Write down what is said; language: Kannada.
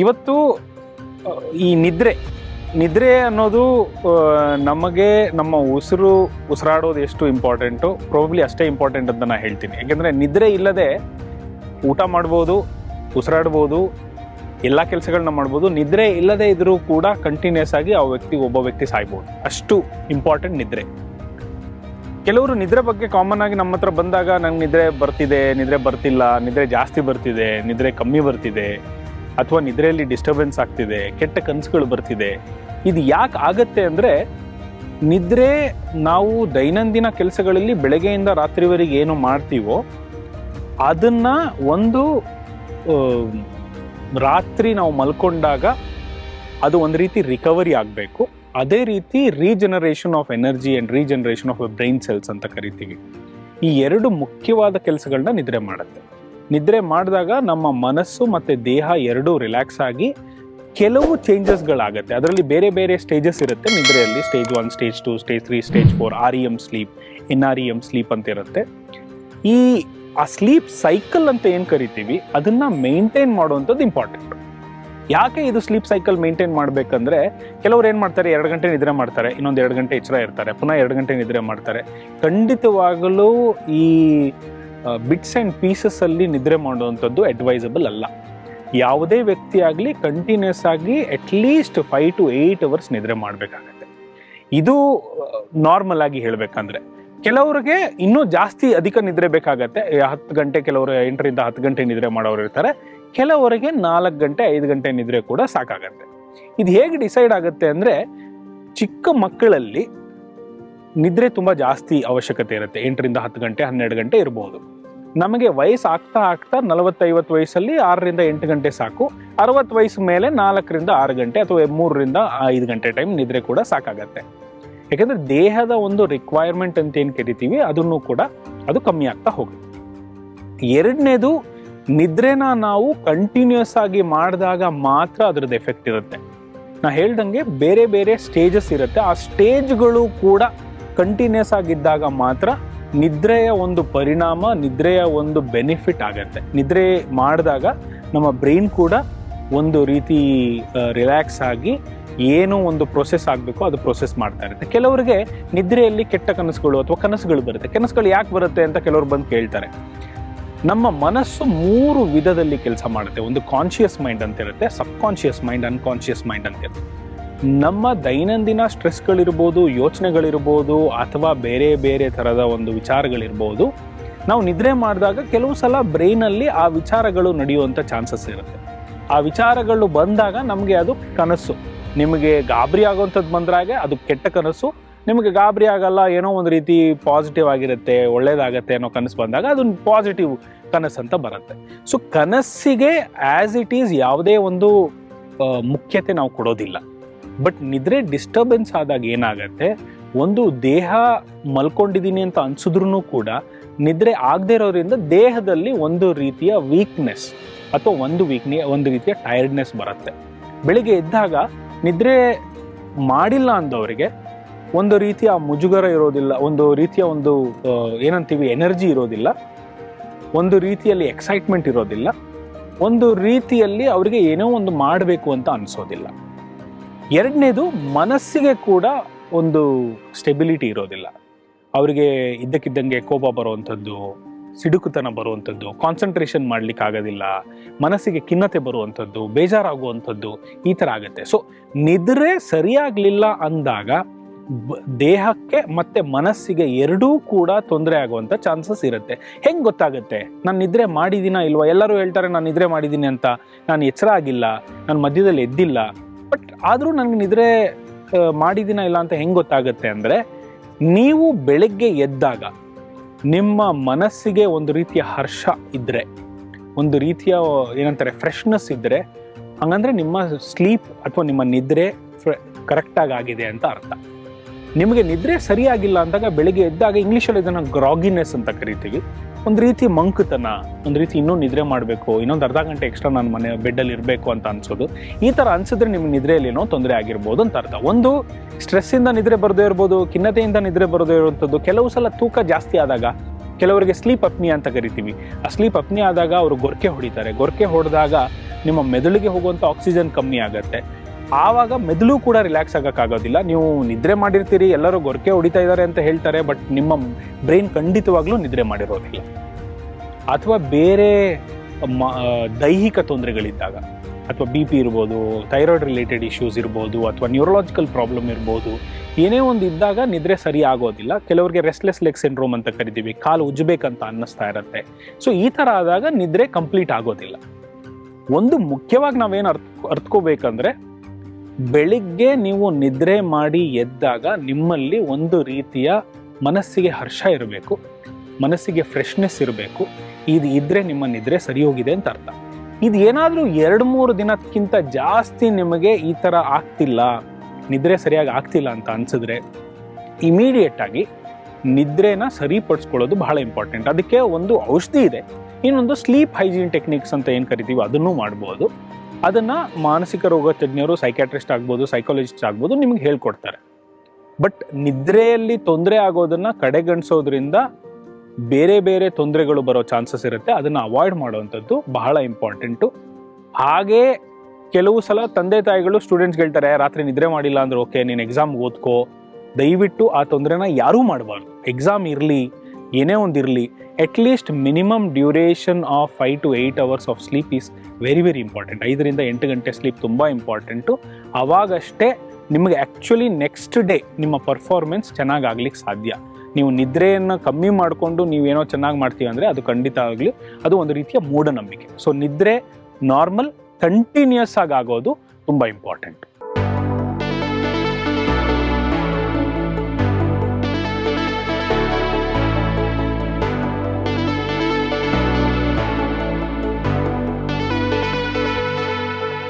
ಇವತ್ತು ಈ ನಿದ್ರೆ ನಿದ್ರೆ ಅನ್ನೋದು ನಮಗೆ ನಮ್ಮ ಉಸಿರು ಉಸಿರಾಡೋದು ಎಷ್ಟು ಇಂಪಾರ್ಟೆಂಟು ಪ್ರಾಬಬ್ಲಿ ಅಷ್ಟೇ ಇಂಪಾರ್ಟೆಂಟ್ ಅಂತ ನಾನು ಹೇಳ್ತೀನಿ. ಯಾಕೆಂದರೆ ನಿದ್ರೆ ಇಲ್ಲದೆ ಊಟ ಮಾಡ್ಬೋದು, ಉಸಿರಾಡ್ಬೋದು, ಎಲ್ಲ ಕೆಲಸಗಳನ್ನ ಮಾಡ್ಬೋದು, ನಿದ್ರೆ ಇಲ್ಲದೆ ಇದ್ರೂ ಕೂಡ ಕಂಟಿನ್ಯೂಸ್ ಆಗಿ ಆ ವ್ಯಕ್ತಿ ಒಬ್ಬ ವ್ಯಕ್ತಿ ಸಾಯ್ಬೋದು. ಅಷ್ಟು ಇಂಪಾರ್ಟೆಂಟ್ ನಿದ್ರೆ. ಕೆಲವರು ನಿದ್ರೆ ಬಗ್ಗೆ ಕಾಮನ್ ಆಗಿ ನಮ್ಮ ಹತ್ರ ಬಂದಾಗ ನಂಗೆ ನಿದ್ರೆ ಬರ್ತಿದೆ, ನಿದ್ರೆ ಬರ್ತಿಲ್ಲ, ನಿದ್ರೆ ಜಾಸ್ತಿ ಬರ್ತಿದೆ, ನಿದ್ರೆ ಕಮ್ಮಿ ಬರ್ತಿದೆ. ಅಥವಾ ನಿದ್ರೆಯಲ್ಲಿ ಡಿಸ್ಟರ್ಬೆನ್ಸ್ ಆಗ್ತಿದೆ, ಕೆಟ್ಟ ಕನಸುಗಳು ಬರ್ತಿದೆ, ಇದು ಯಾಕೆ ಆಗತ್ತೆ ಅಂದರೆ ನಿದ್ರೆ ನಾವು ದೈನಂದಿನ ಕೆಲಸಗಳಲ್ಲಿ ಬೆಳಗ್ಗೆಯಿಂದ ರಾತ್ರಿವರೆಗೆ ಏನು ಮಾಡ್ತೀವೋ, ಅದನ್ನ ಒಂದು ರಾತ್ರಿ ನಾವು ಮಲ್ಕೊಂಡಾಗ ಅದು ಒಂದು ರೀತಿ ರಿಕವರಿ ಆಗಬೇಕು. ಅದೇ ರೀತಿ regeneration of energy and regeneration of brain cells ಅಂತ ಕರಿತೀವಿ. ಈ ಎರಡು ಮುಖ್ಯವಾದ ಕೆಲಸಗಳನ್ನ ನಿದ್ರೆ ಮಾಡುತ್ತೆ. ನಿದ್ರೆ ಮಾಡಿದಾಗ ನಮ್ಮ ಮನಸ್ಸು ಮತ್ತು ದೇಹ ಎರಡೂ ರಿಲ್ಯಾಕ್ಸ್ ಆಗಿ ಕೆಲವು ಚೇಂಜಸ್ಗಳಾಗುತ್ತೆ ಅದರಲ್ಲಿ ಬೇರೆ ಬೇರೆ ಸ್ಟೇಜಸ್ ಇರುತ್ತೆ. ನಿದ್ರೆಯಲ್ಲಿ stage one stage two stage three stage four R E M sleep N R E M sleep ಅಂತ ಇರುತ್ತೆ. ಈ, ಆ ಸ್ಲೀಪ್ ಸೈಕಲ್ ಅಂತ ಏನು ಕರಿತೀವಿ? ಅದನ್ನು ಮೇಂಟೈನ್ ಮಾಡುವಂಥದ್ದು ಇಂಪಾರ್ಟೆಂಟ್ ಯಾಕೆ ಇದು ಸ್ಲೀಪ್ ಸೈಕಲ್ ಮೇಂಟೈನ್ ಮಾಡಬೇಕಂದ್ರೆ, ಕೆಲವ್ರು ಏನು ಮಾಡ್ತಾರೆ? ಎರಡು ಗಂಟೆ ನಿದ್ರೆ ಮಾಡ್ತಾರೆ. ಇನ್ನೊಂದು ಎರಡು ಗಂಟೆ ಎಚ್ಚರ ಇರ್ತಾರೆ. ಪುನಃ ಎರಡು ಗಂಟೆ ನಿದ್ರೆ ಮಾಡ್ತಾರೆ. ಖಂಡಿತವಾಗಲೂ ಈ ಬಿಟ್ಸ್ ಆ್ಯಂಡ್ ಪೀಸಸ್ ಅಲ್ಲಿ ನಿದ್ರೆ ಮಾಡುವಂಥದ್ದು ಅಡ್ವೈಸಬಲ್ ಅಲ್ಲ. ಯಾವುದೇ ವ್ಯಕ್ತಿ ಆಗಲಿ ಕಂಟಿನ್ಯೂಸ್ ಆಗಿ at least five to eight hours ನಿದ್ರೆ ಮಾಡಬೇಕಾಗತ್ತೆ. ಇದು ನಾರ್ಮಲ್ ಆಗಿ ಹೇಳಬೇಕಂದ್ರೆ, ಕೆಲವರಿಗೆ ಇನ್ನೂ ಜಾಸ್ತಿ ಅಧಿಕ ನಿದ್ರೆ ಬೇಕಾಗತ್ತೆ. ಹತ್ತು ಗಂಟೆ ಕೆಲವರು ಎಂಟರಿಂದ ಹತ್ತು ಗಂಟೆ ನಿದ್ರೆ ಮಾಡೋರು ಇರ್ತಾರೆ. ಕೆಲವರಿಗೆ ನಾಲ್ಕು ಗಂಟೆ, ಐದು ಗಂಟೆ ನಿದ್ರೆ ಕೂಡ ಸಾಕಾಗತ್ತೆ. ಇದು ಹೇಗೆ ಡಿಸೈಡ್ ಆಗುತ್ತೆ ಅಂದರೆ, ಚಿಕ್ಕ ಮಕ್ಕಳಲ್ಲಿ ನಿದ್ರೆ ತುಂಬ ಜಾಸ್ತಿ ಅವಶ್ಯಕತೆ ಇರುತ್ತೆ. ಎಂಟರಿಂದ ಹತ್ತು ಗಂಟೆ, ಹನ್ನೆರಡು ಗಂಟೆ ಇರ್ಬೋದು. ನಮಗೆ ವಯಸ್ಸು ಆಗ್ತಾ ಆಗ್ತಾ ನಲವತ್ತೈವತ್ತು ವಯಸ್ಸಲ್ಲಿ ಆರರಿಂದ ಎಂಟು ಗಂಟೆ ಸಾಕು. ಅರವತ್ತು ವಯಸ್ಸು ಮೇಲೆ ನಾಲ್ಕರಿಂದ ಆರು ಗಂಟೆ ಅಥವಾ ಮೂರರಿಂದ ಐದು ಗಂಟೆ ಟೈಮ್ ನಿದ್ರೆ ಕೂಡ ಸಾಕಾಗತ್ತೆ. ಯಾಕಂದ್ರೆ ದೇಹದ ಒಂದು ರಿಕ್ವೈರ್ಮೆಂಟ್ ಅಂತ ಏನು ಕರಿತೀವಿ ಅದನ್ನು ಕೂಡ ಅದು ಕಮ್ಮಿ ಆಗ್ತಾ ಹೋಗುತ್ತೆ. ಎರಡನೇದು, ನಿದ್ರೆನ ನಾವು ಕಂಟಿನ್ಯೂಸ್ ಆಗಿ ಮಾಡಿದಾಗ ಮಾತ್ರ ಅದ್ರದ್ದು ಎಫೆಕ್ಟ್ ಇರುತ್ತೆ. ನಾ ಹೇಳ್ದಂಗೆ ಬೇರೆ ಬೇರೆ ಸ್ಟೇಜಸ್ ಇರುತ್ತೆ. ಆ ಸ್ಟೇಜ್ಗಳು ಕೂಡ ಕಂಟಿನ್ಯೂಸ್ ಆಗಿದ್ದಾಗ ಮಾತ್ರ ನಿದ್ರೆಯ ಒಂದು ಪರಿಣಾಮ, ನಿದ್ರೆಯ ಒಂದು ಬೆನಿಫಿಟ್ ಆಗತ್ತೆ. ನಿದ್ರೆ ಮಾಡಿದಾಗ ನಮ್ಮ ಬ್ರೈನ್ ಕೂಡ ಒಂದು ರೀತಿ ರಿಲ್ಯಾಕ್ಸ್ ಆಗಿ ಏನೋ ಒಂದು ಪ್ರೊಸೆಸ್ ಆಗಬೇಕು, ಅದು ಪ್ರೊಸೆಸ್ ಮಾಡ್ತಾ ಇರುತ್ತೆ. ಕೆಲವರಿಗೆ ನಿದ್ರೆಯಲ್ಲಿ ಕೆಟ್ಟ ಕನಸುಗಳು ಅಥವಾ ಕನಸುಗಳು ಬರುತ್ತೆ. ಕನಸುಗಳು ಯಾಕೆ ಬರುತ್ತೆ ಅಂತ ಕೆಲವರು ಬಂದು ಕೇಳ್ತಾರೆ. ನಮ್ಮ ಮನಸ್ಸು ಮೂರು ವಿಧದಲ್ಲಿ ಕೆಲಸ ಮಾಡುತ್ತೆ. ಒಂದು ಕಾನ್ಶಿಯಸ್ ಮೈಂಡ್ ಅಂತ ಇರುತ್ತೆ sub conscious mind unconscious mind ಅಂತ ಇರುತ್ತೆ ನಮ್ಮ ದೈನಂದಿನ ಸ್ಟ್ರೆಸ್ಗಳಿರ್ಬೋದು, ಯೋಚನೆಗಳಿರ್ಬೋದು ಅಥವಾ ಬೇರೆ ಬೇರೆ ಥರದ ಒಂದು ವಿಚಾರಗಳಿರ್ಬೋದು, ನಾವು ನಿದ್ರೆ ಮಾಡಿದಾಗ ಕೆಲವು ಸಲ ಬ್ರೈನಲ್ಲಿ ಆ ವಿಚಾರಗಳು ನಡೆಯುವಂಥ ಚಾನ್ಸಸ್ ಇರುತ್ತೆ. ಆ ವಿಚಾರಗಳು ಬಂದಾಗ ನಮಗೆ ಅದು ಕನಸು. ನಿಮಗೆ ಗಾಬರಿ ಆಗುವಂಥದ್ದು ಬಂದ್ರಾಗೆ ಅದು ಕೆಟ್ಟ ಕನಸು. ನಿಮಗೆ ಗಾಬರಿ ಆಗಲ್ಲ, ಏನೋ ಒಂದು ರೀತಿ ಪಾಸಿಟಿವ್ ಆಗಿರುತ್ತೆ, ಒಳ್ಳೇದಾಗತ್ತೆ ಅನ್ನೋ ಕನಸು ಬಂದಾಗ ಅದು ಪಾಸಿಟಿವ್ ಕನಸು ಅಂತ ಬರುತ್ತೆ. ಸೊ ಕನಸಿಗೆ ಆ್ಯಸ್ ಇಟ್ ಈಸ್ ಯಾವುದೇ ಒಂದು ಮುಖ್ಯತೆ ನಾವು ಕೊಡೋದಿಲ್ಲ. ಬಟ್ ನಿದ್ರೆ ಡಿಸ್ಟರ್ಬೆನ್ಸ್ ಆದಾಗ ಏನಾಗತ್ತೆ? ಒಂದು ದೇಹ ಮಲ್ಕೊಂಡಿದ್ದೀನಿ ಅಂತ ಅನ್ಸಿದ್ರು ಕೂಡ ನಿದ್ರೆ ಆಗದೇ ಇರೋದ್ರಿಂದ ದೇಹದಲ್ಲಿ ಒಂದು ರೀತಿಯ ವೀಕ್ನೆಸ್ ಅಥವಾ ಒಂದು ವೀಕ್ನೆ ಒಂದು ರೀತಿಯ ಟೈರ್ಡ್ನೆಸ್ ಬರುತ್ತೆ. ಬೆಳಿಗ್ಗೆ ಎದ್ದಾಗ ನಿದ್ರೆ ಮಾಡಿಲ್ಲ ಅಂದವರಿಗೆ ಒಂದು ರೀತಿಯ ಮುಜುಗರ ಇರೋದಿಲ್ಲ, ಒಂದು ರೀತಿಯ ಒಂದು ಏನಂತೀವಿ ಎನರ್ಜಿ ಇರೋದಿಲ್ಲ, ಒಂದು ರೀತಿಯಲ್ಲಿ ಎಕ್ಸೈಟ್ಮೆಂಟ್ ಇರೋದಿಲ್ಲ, ಒಂದು ರೀತಿಯಲ್ಲಿ ಅವರಿಗೆ ಏನೋ ಒಂದು ಮಾಡಬೇಕು ಅಂತ ಅನಿಸೋದಿಲ್ಲ. ಎರಡನೇದು ಮನಸ್ಸಿಗೆ ಕೂಡ ಒಂದು ಸ್ಟೆಬಿಲಿಟಿ ಇರೋದಿಲ್ಲ. ಅವರಿಗೆ ಇದ್ದಕ್ಕಿದ್ದಂಗೆ ಕೋಪ ಬರುವಂಥದ್ದು, ಸಿಡುಕುತನ ಬರುವಂಥದ್ದು ಕಾನ್ಸಂಟ್ರೇಷನ್ ಮಾಡ್ಲಿಕ್ಕೆ ಆಗೋದಿಲ್ಲ, ಮನಸ್ಸಿಗೆ ಖಿನ್ನತೆ ಬರುವಂಥದ್ದು, ಬೇಜಾರಾಗುವಂಥದ್ದು ಈ ಥರ ಆಗುತ್ತೆ. ಸೊ ನಿದ್ರೆ ಸರಿಯಾಗಲಿಲ್ಲ ಅಂದಾಗ ದೇಹಕ್ಕೆ ಮತ್ತೆ ಮನಸ್ಸಿಗೆ ಎರಡೂ ಕೂಡ ತೊಂದರೆ ಆಗುವಂಥ ಚಾನ್ಸಸ್ ಇರುತ್ತೆ. ಹೆಂಗೆ ಗೊತ್ತಾಗುತ್ತೆ? ನಾನು ನಿದ್ರೆ ಮಾಡಿದ್ದೀನಾ ಇಲ್ವಾ? ಎಲ್ಲರೂ ಹೇಳ್ತಾರೆ ನಾನು ನಿದ್ರೆ ಮಾಡಿದ್ದೀನಿ ಅಂತ. ನಾನು ಎಚ್ಚರ ಆಗಿಲ್ಲ ನಾನು ಮಧ್ಯದಲ್ಲಿ ಎದ್ದಿಲ್ಲ. ಆದರೂ ನನಗೆ ನಿದ್ರೆ ಮಾಡಿದ್ದೀನ ಇಲ್ಲ ಅಂತ ಹೆಂಗೆ ಗೊತ್ತಾಗುತ್ತೆ ಅಂದರೆ, ನೀವು ಬೆಳಗ್ಗೆ ಎದ್ದಾಗ ನಿಮ್ಮ ಮನಸ್ಸಿಗೆ ಒಂದು ರೀತಿಯ ಹರ್ಷ ಇದ್ದರೆ ಒಂದು ರೀತಿಯ, ಏನಂತಾರೆ ಫ್ರೆಶ್ನೆಸ್ ಇದ್ದರೆ ಹಂಗಂದರೆ ನಿಮ್ಮ ಸ್ಲೀಪ್ ಅಥವಾ ನಿಮ್ಮ ನಿದ್ರೆ ಕರೆಕ್ಟಾಗಿ ಆಗಿದೆ ಅಂತ ಅರ್ಥ. ನಿಮಗೆ ನಿದ್ರೆ ಸರಿಯಾಗಿಲ್ಲ ಅಂದಾಗ ಬೆಳಿಗ್ಗೆ ಎದ್ದಾಗ ಇಂಗ್ಲೀಷಲ್ಲಿ ಇದನ್ನು ಗ್ರಾಗಿನೆಸ್ ಅಂತ ಕರಿತೀವಿ. ಒಂದು ರೀತಿ ಮಂಕುತನ, ಒಂದು ರೀತಿ ಇನ್ನೂ ನಿದ್ರೆ ಮಾಡಬೇಕು, ಇನ್ನೊಂದು ಅರ್ಧ ಗಂಟೆ ಎಕ್ಸ್ಟ್ರಾ ನಾನು ಮನೆ ಬೆಡ್ಡಲ್ಲಿ ಇರಬೇಕು ಅಂತ ಅನ್ಸೋದು. ಈ ಥರ ಅನ್ಸಿದ್ರೆ ನಿಮ್ಗೆ ನಿದ್ರೆಯಲ್ಲಿ ಏನೋ ತೊಂದರೆ ಆಗಿರ್ಬೋದು ಅಂತ ಅರ್ಥ. ಒಂದು ಸ್ಟ್ರೆಸ್ಸಿಂದ ನಿದ್ರೆ ಬರದೇ ಇರ್ಬೋದು, ಖಿನ್ನತೆಯಿಂದ ನಿದ್ರೆ ಬರದೇ ಇರುವಂಥದ್ದು ಕೆಲವು ಸಲ ತೂಕ ಜಾಸ್ತಿ ಆದಾಗ, ಕೆಲವರಿಗೆ ಸ್ಲೀಪ್ ಅಪ್ನಿ ಅಂತ ಕರಿತೀವಿ. ಆ ಸ್ಲೀಪ್ ಅಪ್ನಿ ಆದಾಗ ಅವರು ಗೊರಕೆ ಹೊಡಿತಾರೆ. ಗೊರಕೆ ಹೊಡೆದಾಗ ನಿಮ್ಮ ಮೆದುಳಿಗೆ ಹೋಗುವಂಥ ಆಕ್ಸಿಜನ್ ಕಮ್ಮಿ ಆಗುತ್ತೆ. ಆವಾಗ ಮೆದುಳು ಕೂಡ ರಿಲ್ಯಾಕ್ಸ್ ಆಗೋಕ್ಕಾಗೋದಿಲ್ಲ. ನೀವು ನಿದ್ರೆ ಮಾಡಿರ್ತೀರಿ, ಎಲ್ಲರೂ ಗೊರಕೆ ಹೊಡಿತಾ ಇದ್ದಾರೆ ಅಂತ ಹೇಳ್ತಾರೆ ಬಟ್ ನಿಮ್ಮ ಬ್ರೈನ್ ಖಂಡಿತವಾಗ್ಲೂ ನಿದ್ರೆ ಮಾಡಿರೋದಿಲ್ಲ. ಅಥವಾ ಬೇರೆ ದೈಹಿಕ ತೊಂದರೆಗಳಿದ್ದಾಗ, ಅಥವಾ ಬಿ ಪಿ ಇರ್ಬೋದು ಥೈರಾಯ್ಡ್ ರಿಲೇಟೆಡ್ ಇಶ್ಯೂಸ್ ಇರ್ಬೋದು, ಅಥವಾ ನ್ಯೂರಲಾಜಿಕಲ್ ಪ್ರಾಬ್ಲಮ್ ಇರ್ಬೋದು, ಏನೇ ಒಂದು ಇದ್ದಾಗ ನಿದ್ರೆ ಸರಿ ಆಗೋದಿಲ್ಲ. ಕೆಲವರಿಗೆ ರೆಸ್ಟ್ಲೆಸ್ ಲೆಗ್ ಸಿಂಡ್ರೋಮ್ ಅಂತ ಕರಿತೀವಿ, ಕಾಲು ಉಜ್ಜಬೇಕಂತ ಅನ್ನಿಸ್ತಾ ಇರುತ್ತೆ. ಸೊ ಈ ಥರ ಆದಾಗ ನಿದ್ರೆ ಕಂಪ್ಲೀಟ್ ಆಗೋದಿಲ್ಲ. ಒಂದು ಮುಖ್ಯವಾಗಿ ನಾವೇನು ಅರ್ಥ, ಅರ್ತ್ಕೋಬೇಕಂದ್ರೆ ಬೆಳಿಗ್ಗೆ ನೀವು ನಿದ್ರೆ ಮಾಡಿ ಎದ್ದಾಗ ನಿಮ್ಮಲ್ಲಿ ಒಂದು ರೀತಿಯ ಮನಸ್ಸಿಗೆ ಹರ್ಷ ಇರಬೇಕು, ಮನಸ್ಸಿಗೆ ಫ್ರೆಶ್ನೆಸ್ ಇರಬೇಕು. ಇದು ಇದ್ರೆ ನಿಮ್ಮ ನಿದ್ರೆ ಸರಿ ಹೋಗಿದೆ ಅಂತ ಅರ್ಥ. ಇದು ಏನಾದರೂ ಎರಡು ಮೂರು ದಿನಕ್ಕಿಂತ ಜಾಸ್ತಿ ನಿಮಗೆ ಈ ಥರ ಆಗ್ತಿಲ್ಲ, ನಿದ್ರೆ ಸರಿಯಾಗಿ ಆಗ್ತಿಲ್ಲ ಅಂತ ಅನ್ಸಿದ್ರೆ ಇಮಿಡಿಯೇಟಾಗಿ ನಿದ್ರೆನ ಸರಿಪಡಿಸ್ಕೊಳ್ಳೋದು ಬಹಳ ಇಂಪಾರ್ಟೆಂಟ್ ಅದಕ್ಕೆ ಒಂದು ಔಷಧಿ ಇದೆ, ಇನ್ನೊಂದು ಸ್ಲೀಪ್ ಹೈಜೀನ್ ಟೆಕ್ನಿಕ್ಸ್ ಅಂತ ಏನು ಕರಿತೀವಿ ಅದನ್ನು ಮಾಡ್ಬೋದು. ಅದನ್ನ ಮಾನಸಿಕ ರೋಗ ತಜ್ಞರು ಸೈಕ್ಯಾಟ್ರಿಸ್ಟ್ ಆಗ್ಬೋದು ಸೈಕಾಲಜಿಸ್ಟ್ ಆಗ್ಬೋದು ನಿಮ್ಗೆ ಹೇಳ್ಕೊಡ್ತಾರೆ. ಬಟ್ ನಿದ್ರೆಯಲ್ಲಿ ತೊಂದರೆ ಆಗೋದನ್ನ ಕಡೆಗಣಿಸೋದ್ರಿಂದ ಬೇರೆ ಬೇರೆ ತೊಂದರೆಗಳು ಬರೋ ಚಾನ್ಸಸ್ ಇರುತ್ತೆ. ಅದನ್ನ ಅವಾಯ್ಡ್ ಮಾಡುವಂಥದ್ದು ಬಹಳ ಇಂಪಾರ್ಟೆಂಟು ಹಾಗೇ ಕೆಲವು ಸಲ ತಂದೆ ತಾಯಿಗಳು ಸ್ಟೂಡೆಂಟ್ಸ್ ಹೇಳ್ತಾರೆ, ರಾತ್ರಿ ನಿದ್ರೆ ಮಾಡಿಲ್ಲ ಅಂದ್ರೆ ಓಕೆ ನೀನು ಎಕ್ಸಾಮ್ ಓದ್ಕೋ. ದಯವಿಟ್ಟು ಆ ತೊಂದರೆನ ಯಾರೂ ಮಾಡಬಾರ್ದು. ಎಕ್ಸಾಮ್ ಇರಲಿ ಏನೇ ಒಂದು ಇರಲಿ at least minimum duration of five to eight hours of sleep is very very important ಐದರಿಂದ ಎಂಟು ಗಂಟೆ ಸ್ಲೀಪ್ ತುಂಬ ಇಂಪಾರ್ಟೆಂಟು ಅವಾಗಷ್ಟೇ ನಿಮಗೆ ಆ್ಯಕ್ಚುಲಿ ನೆಕ್ಸ್ಟ್ ಡೇ ನಿಮ್ಮ ಪರ್ಫಾರ್ಮೆನ್ಸ್ ಚೆನ್ನಾಗಿ ಆಗ್ಲಿಕ್ಕೆ ಸಾಧ್ಯ. ನೀವು ನಿದ್ರೆಯನ್ನು ಕಮ್ಮಿ ಮಾಡಿಕೊಂಡು ನೀವೇನೋ ಚೆನ್ನಾಗಿ ಮಾಡ್ತೀವಿ ಅಂದರೆ ಅದು ಖಂಡಿತ ಆಗಲಿ, ಅದು ಒಂದು ರೀತಿಯ ಮೂಢನಂಬಿಕೆ. ಸೊ ನಿದ್ರೆ ನಾರ್ಮಲ್ ಕಂಟಿನ್ಯೂಸ್ ಆಗಿ ಆಗೋದು ತುಂಬ ಇಂಪಾರ್ಟೆಂಟ್